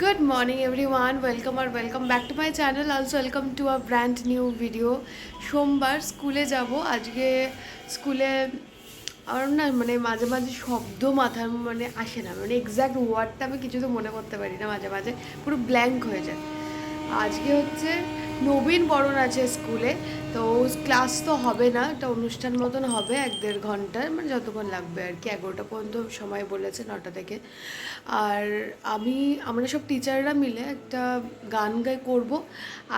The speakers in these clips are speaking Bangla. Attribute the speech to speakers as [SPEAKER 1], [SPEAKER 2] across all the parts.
[SPEAKER 1] Good morning everyone, welcome or welcome back to my channel. Also welcome to a brand new video. সোমবার স্কুলে যাব। আজকে স্কুলে আমার না মানে মাঝে মাঝে শব্দ মাথার মানে আসে না। মানে এক্স্যাক্ট ওয়ার্ডটা আমি কিছু তো মনে করতে পারি না মাঝে মাঝে। পুরো ব্ল্যাঙ্ক হয়ে যায়। আজকে হচ্ছে নবীন বরণ আছে স্কুলে। তো ক্লাস তো হবে না, একটা অনুষ্ঠান মতন হবে এক দেড় ঘণ্টার মানে যতক্ষণ লাগবে আর কি, এগারোটা পর্যন্ত সময় বলেছে নটা থেকে। আর আমি, আমরা সব টিচাররা মিলে একটা গান গাই করব।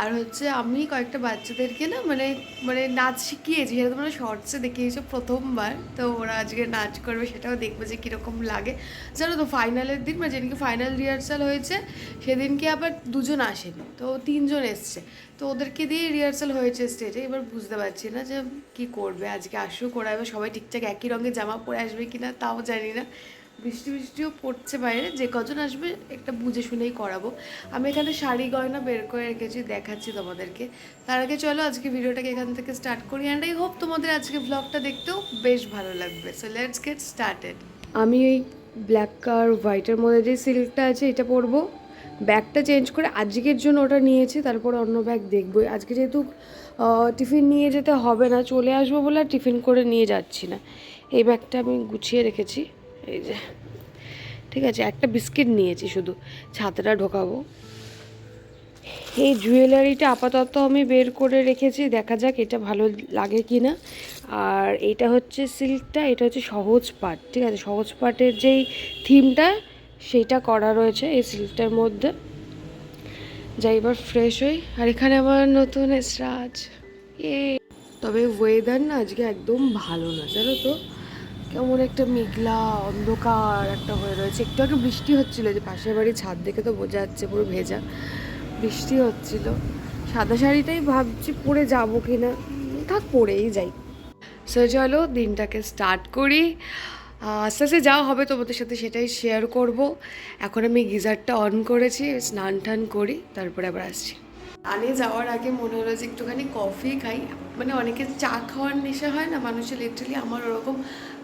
[SPEAKER 1] আর হচ্ছে আমি কয়েকটা বাচ্চাদেরকে না মানে মানে নাচ শিখিয়েছি, সেটা তোমরা শর্টসে দেখিয়েছো প্রথমবার, তো ওরা আজকে নাচ করবে, সেটাও দেখবে যে কীরকম লাগে। জানো তো ফাইনালের দিন মানে যেদিনকে ফাইনাল রিহার্সাল হয়েছে, সেদিনকে আবার দুজন আসেনি, তো তিনজন এসছে। তো ওদেরকে দিয়ে রিহার্সাল হয়েছে স্টেজে এবার বুঝতে পারছি না যে কি করবে, আজকে আসুক ওরা, এবার সবাই ঠিকঠাক একই রঙের জামা পরে আসবে কি না তাও জানি না। বৃষ্টি বৃষ্টিও পড়ছে বাইরে, যে কজন আসবে একটা বুঝে শুনেই করাবো। আমি এখানে শাড়ি গয়না বের করে রেখেছি, দেখাচ্ছি তোমাদেরকে। তার আগে চলো, আজকে ভিডিওটাকে এখান থেকে স্টার্ট করি অ্যান্ড আই হোপ তোমাদের আজকে ব্লগটা দেখতেও বেশ ভালো লাগবে। সো লেটস গেট স্টার্টেড আমি ওই ব্ল্যাক আর হোয়াইটের মধ্যে যে সিল্কটা আছে, এটা পরবো। ব্যাগটা চেঞ্জ করে আজকের জন্য ওটা নিয়েছি, তারপরে অন্য ব্যাগ দেখব। আজকে যেহেতু টিফিন নিয়ে যেতে হবে না, চলে আসব বলে আর টিফিন করে নিয়ে যাচ্ছি না। এই ব্যাগটা আমি গুছিয়ে রেখেছি, এই যে, ঠিক আছে, একটা বিস্কিট নিয়েছি শুধু, ছাতাটা ঢোকাবো। এই জুয়েলারিটা আপাতত আমি বের করে রেখেছি, দেখা যাক এটা ভালো লাগে কি না আর এটা হচ্ছে সিল্কটা, এটা হচ্ছে সহজ পাট, ঠিক আছে, সহজ পাটের যেই থিমটা সেইটা করা রয়েছে এই সিল্কটার মধ্যে। যাই, এবার ফ্রেশ হই। আর এখানে আমার নতুন এসরাজ এ তবে ওয়েদার না আজকে একদম ভালো না, জানো তো? কেমন একটা মেঘলা অন্ধকার একটা হয়ে রয়েছে। একটু আগে বৃষ্টি হচ্ছিল, যে পাশের বাড়ির ছাদ দেখে তো বোঝা যাচ্ছে পুরো ভেজা। বৃষ্টি হচ্ছিল। সাদা শাড়িটাই ভাবছি পরে যাব কি না থাক, পরেই যাই। সো চলো দিনটাকে স্টার্ট করি। আস্তে আস্তে যাওয়া হবে তোমাদের সাথে সেটাই শেয়ার করব। এখন আমি গিজারটা অন করেছি, স্নান টান করি, তারপরে আবার আসছি। আনে যাওয়ার আগে মনে হলো যে একটুখানি কফি খাই। মানে অনেকে চা খাওয়ার নেশা হয় না, মানুষের লিটারালি আমার ওরকম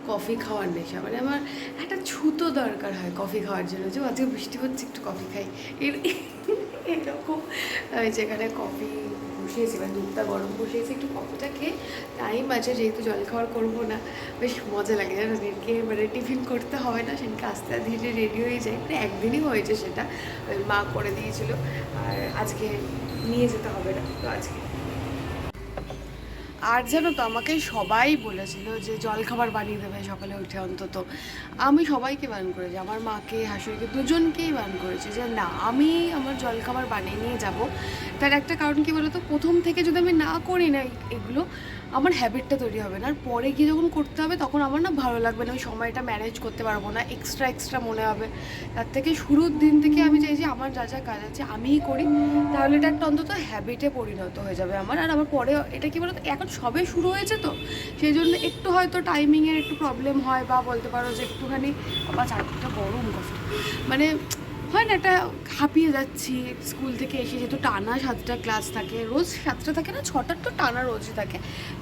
[SPEAKER 1] কফি খাওয়ার নেশা। মানে আমার একটা ছুতো দরকার হয় কফি খাওয়ার জন্য যে, আজকে বৃষ্টি হচ্ছে, একটু কফি খাই। এর- এরকম যেখানে কফি বসিয়েছি মানে দুধটা গরম বসিয়েছি, একটু কফিটা খেয়ে টাইম আছে, যেহেতু জল খাওয়ার করব না। বেশ মজা লাগে, জানো, দিনকে মানে টিফিন করতে হয় না, সেদিনকে আস্তে আস্তে রেডি হয়ে যায়। মানে একদিনই হয়েছে সেটা মা করে দিয়েছিল, আর আজকে নিয়ে যেতে হবে না, তো আজকে আর জানো তো, আমাকে সবাই বলেছিল যে জল খাবার বানিয়ে দেবে সকালে উঠে অন্তত। আমি সবাইকে বারণ করেছি, আমার মাকে, হাসুরিকে, দুজনকেই বারণ করেছি যে না, আমি আমার জল খাবার বানিয়ে নিয়ে যাব। তার একটা কারণ কি বলতো, প্রথম থেকে যদি আমি না করি না এগুলো আমার হ্যাবিটটা তৈরি হবে না। আর পরে গিয়ে যখন করতে হবে, তখন আমার না ভালো লাগবে না। ওই সময়টা ম্যানেজ করতে পারব না। এক্সট্রা এক্সট্রা মনে হবে। তার থেকে শুরুর দিন থেকে আমি চাইছি আমার যা যা কাজ আছে আমিই করি। তাহলে এটা একটা অন্তত হ্যাবিটে পরিণত হয়ে যাবে আমার। আর আমার পরে এটা কি বলতো? এখন সবে শুরু হয়েছে তো। সেই জন্য একটু হয়তো টাইমিংয়ের একটু প্রবলেম হয় বা বলতে পারো যে একটুখানি আবার চারটা গরম কষ্ট। মানে হয় না, একটা হাঁপিয়ে যাচ্ছি, স্কুল থেকে এসে যেহেতু টানা সাতটা ক্লাস থাকে, রোজ সাতটা থাকে না ছটার তো টানা রোজই থাকে,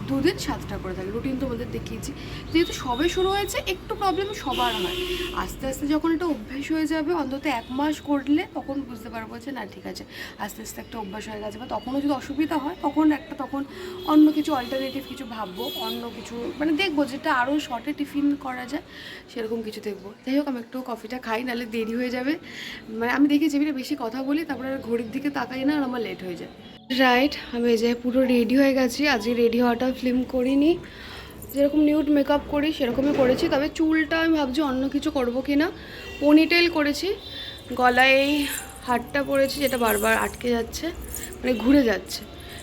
[SPEAKER 1] দুদিন সাতটা করে থাকে রুটিন তোমাদের দেখিয়েছি। যেহেতু সবে শুরু হয়েছে, একটু প্রবলেম সবার হয়। আস্তে আস্তে যখন এটা অভ্যাস হয়ে যাবে, অন্তত এক মাস করলে তখন বুঝতে পারব যে না, ঠিক আছে, আস্তে আস্তে একটা অভ্যাস হয়ে গেছে। বা তখনও যদি অসুবিধা হয়, তখন একটা তখন অন্য কিছু অল্টারনেটিভ কিছু ভাববো, অন্য কিছু মানে দেখব যেটা আরও শর্টে টিফিন করা যায়, সেরকম কিছু দেখব। যাই হোক, আমি একটু কফিটা খাই, নাহলে দেরি হয়ে যাবে। মানে আমি দেখি যে বেশি কথা বলি, তারপরে আর ঘড়ির দিকে তাকাই না আর আমার লেট হয়ে যায়। রাইট আমি এই যে পুরো রেডি হয়ে গেছি, আজকে রেডি হওয়াটা ফিল্ম করিনি। যেরকম নিউড মেকআপ করি, সেরকমই করেছি, তবে চুলটা আমি ভাবছি অন্য কিছু করব কি না পনিটেল করেছি, গলায় হারটা পরেছি, যেটা বারবার আটকে যাচ্ছে মানে ঘুরে যাচ্ছে,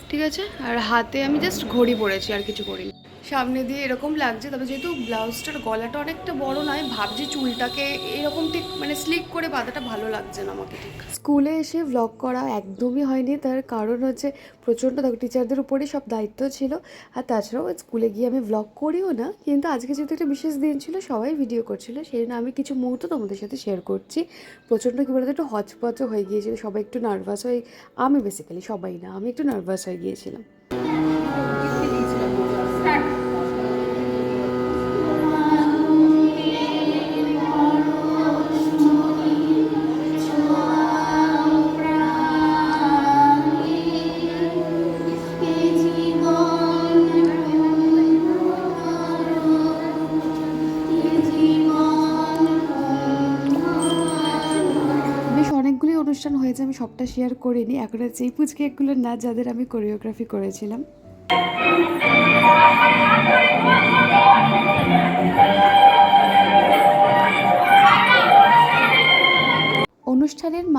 [SPEAKER 1] ঠিক আছে? আর হাতে আমি জাস্ট ঘড়ি পরেছি, আর কিছু করিনি। সামনে দিয়ে এরকম লাগছে, তবে যেহেতু ব্লাউজটার গলাটা অনেকটা বড় নয়, ভাবছি চুলটাকে এরকম ঠিক মানে স্লিক করে বাঁধাটা ভালো লাগছে না আমাকে ঠিক। স্কুলে এসে ব্লগ করা একদমই হয়নি, তার কারণ হচ্ছে প্রচণ্ড টিচারদের উপরেই সব দায়িত্ব ছিল। আর তাছাড়াও স্কুলে গিয়ে আমি ব্লগ করিও না, কিন্তু আজকে যেহেতু একটা বিশেষ দিন ছিল, সবাই ভিডিও করছিল, সেই জন্য আমি কিছু মুহূর্ত তোমাদের সাথে শেয়ার করছি। প্রচণ্ড কী বলতো, একটু হচপচ হয়ে গিয়েছিল, সবাই একটু নার্ভাস হয়ে, আমি বেসিক্যালি সবাই না, আমি একটু নার্ভাস হয়ে গিয়েছিলাম। আমি সবটা শেয়ার করিনি এখন হচ্ছে এই পুচকেকগুলোর না যাদের আমি কোরিওগ্রাফি করেছিলাম।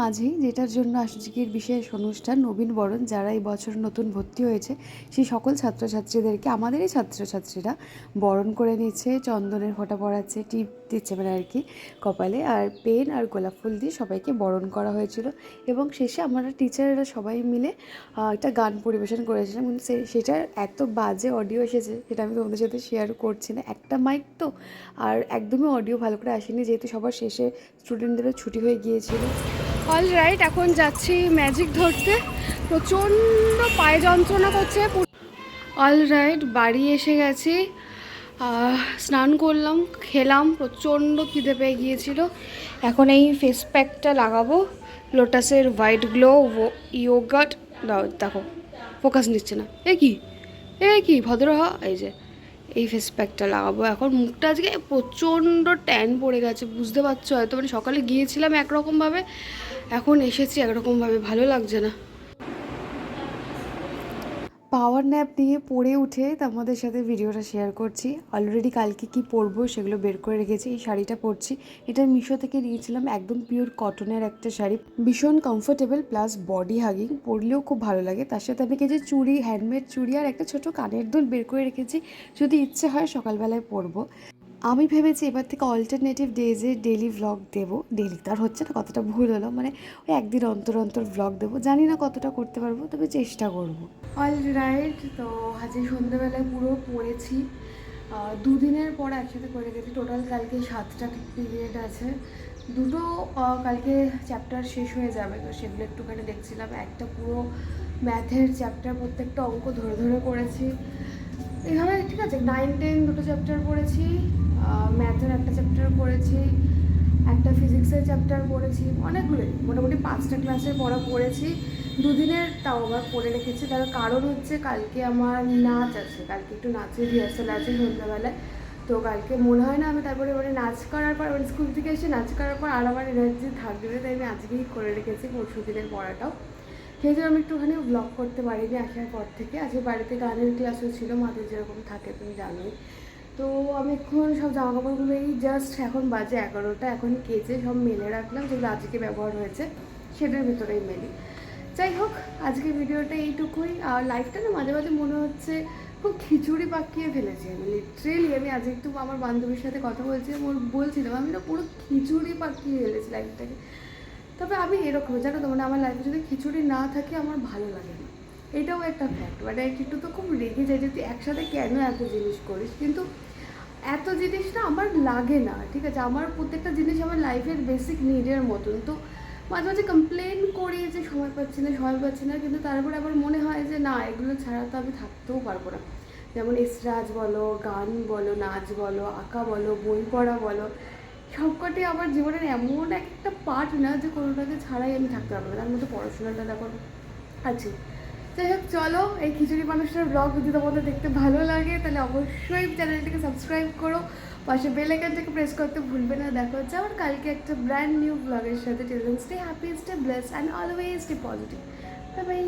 [SPEAKER 1] মাঝেই যেটার জন্য আজকের বিশেষ অনুষ্ঠান নবীন বরণ, যারা এই বছর নতুন ভর্তি হয়েছে, সেই সকল ছাত্রছাত্রীদেরকে, আমাদেরই ছাত্রছাত্রীরা বরণ করে নিচ্ছে, চন্দনের ফোঁটা পড়াচ্ছে, টিপ দিচ্ছে মানে আর কি কপালে। আর পেন আর গোলাপ ফুল দিয়ে সবাইকে বরণ করা হয়েছিল এবং শেষে আমরা টিচাররা সবাই মিলে একটা গান পরিবেশন করেছিলাম। কিন্তু সেটার এত বাজে অডিও এসেছে সেটা আমি তোমাদের সাথে শেয়ার করছি না। একটা মাইক তো, আর একদমই অডিও ভালো করে আসেনি, যেহেতু সবার শেষে স্টুডেন্টদেরও ছুটি হয়ে গিয়েছিল। অল রাইট এখন যাচ্ছি ম্যাজিক ধরতে। প্রচণ্ড পায়ে যন্ত্রণা করছে। অল রাইট বাড়ি এসে গেছি। স্নান করলাম, খেলাম, প্রচণ্ড খিদে পেয়ে গিয়েছিল। এখন এই ফেস প্যাকটা লাগাবো। লোটাসের হোয়াইট গ্লো ইয়োগাট দেখো ফোকাস নিচ্ছে না। এ কি? এ কি? ভদ্র হ এই যে, এই ফেস প্যাকটা লাগাবো এখন। মুখটা আজকে প্রচণ্ড ট্যান পড়ে গেছে, বুঝতে পারছ? হয়তো মানে সকালে গিয়েছিলাম একরকমভাবে। এখন এসেছি একরকমভাবে, ভালো লাগছে না। পাওয়ার ন্যাপ নিয়ে পড়ে উঠে তোমাদের সাথে ভিডিওটা শেয়ার করছি। অলরেডি কালকে কি পরবো সেগুলো বের করে রেখেছি, এই শাড়িটা পরছি। এটা মিশো থেকে নিয়েছিলাম, একদম পিওর কটনের একটা শাড়ি। ভীষণ কমফোর্টেবল প্লাস বডি হাগিং পরলেও খুব ভালো লাগে। তার সাথে আমি কিছু চুড়ি হ্যান্ডমেড চুড়ি আর একটা ছোট কানের দুল বের করে রেখেছি। যদি ইচ্ছে হয় সকালবেলায় পরবো। আমি ভেবেছি এবার থেকে অল্টারনেটিভ ডেজে ডেলি ভ্লগ দেবো। ডেলি তার হচ্ছে না, কতটা ভুল হলো। মানে ওই একদিন অন্তর অন্তর ভ্লগ দেবো। জানি না কতটা করতে পারব, তবে চেষ্টা করব। অল রাইট তো আজকে সন্ধ্যেবেলায় পুরো পড়েছি। দুদিনের পর একসাথে করে গেছি। টোটাল কালকে সাতটা পিরিয়ড আছে। দুটো কালকে চ্যাপ্টার শেষ হয়ে যাবে, তো সেগুলো একটুখানি দেখছিলাম। একটা পুরো ম্যাথের চ্যাপ্টার প্রত্যেকটা অঙ্ক ধরে ধরে করেছি। এভাবে, ঠিক আছে নাইন টেন দুটো চ্যাপ্টার পড়েছি। ম্যাথের একটা চ্যাপ্টার পড়েছি, একটা ফিজিক্সের চ্যাপ্টার পড়েছি, অনেকগুলোই, মোটামুটি পাঁচটা ক্লাসের পড়া পড়েছি। দুদিনের তাও আবার পড়ে রেখেছি, তার কারণ হচ্ছে কালকে আমার নাচ আছে, কালকে একটু নাচের রিহার্সাল আছে সন্ধ্যাবেলায়। তো কালকে মনে হয় না আমি তারপরে মানে নাচ করার পর মানে স্কুল থেকে এসে নাচ করার পর আর আমার এনার্জি থাকবে তাই আমি আজকেই করে রেখেছি পরশু দিনের পড়াটাও। সেই জন্য আমি একটুখানি ব্লগ করতে পারিনি আসার পর থেকে, আজকে বাড়িতে গানের ক্লাসও ছিল, মাদের যেরকম থাকে তুমি জানোই। তো আমি এখন সব জামা কাপড়গুলো এই জাস্ট এখন বাজে এগারোটা, এখন কেচে সব মেলে রাখলাম, যেগুলো আজকে ব্যবহার হয়েছে, সেটার ভিতরেই মেলি। যাই হোক আজকে ভিডিওটা এইটুকুই। আর লাইফটা না মাঝে মাঝে মনে হচ্ছে খুব খিচুড়ি পাকিয়ে ফেলেছি আমি লিটারেলি আমি আজ একটু আমার বান্ধবীর সাথে কথা বলছি ওর বলছিলাম, আমি না পুরো খিচুড়ি পাকিয়ে ফেলেছি লাইফটাকে তবে আমি এরকম, জানো তো মানে আমার লাইফে যদি খিচুড়ি না থাকে, আমার ভালো লাগে না। এটাও একটা ফ্যাক্ট মানে একটু তো খুব রেগে যায় যে তুই একসাথে কেন এত জিনিস করিস? কিন্তু এত জিনিস না আমার লাগে না, ঠিক আছে? আমার প্রত্যেকটা জিনিস আমার লাইফের বেসিক নিডের মতন। তো মাঝে মাঝে কমপ্লেন করি যে সময় পাচ্ছি না, সময় পাচ্ছি না, কিন্তু তারপরে আবার মনে হয় যে না, এগুলো ছাড়া তো আমি থাকতেও পারব না। যেমন এসরাজ বলো, গান বলো, নাচ বলো, আঁকা বলো, বই পড়া বলো, সবকটি আমার জীবনের এমন একটা পার্ট না যে কোনোটাকে ছাড়াই আমি থাকতে পারব না। তার মধ্যে পড়াশোনাটা দেখো আছে যাই হোক, চলো এই খিচুড়ি মানুষের ব্লগ যদি তোমাদের দেখতে ভালো লাগে, তাহলে অবশ্যই চ্যানেলটিকে সাবস্ক্রাইব করো। পাশে বেল আইকনটাকে প্রেস করতে ভুলবে না। দেখো হচ্ছে আবার কালকে একটা ব্র্যান্ড নিউ ব্লগের সাথে। Children stay happy stay bless and always stay positive bye bye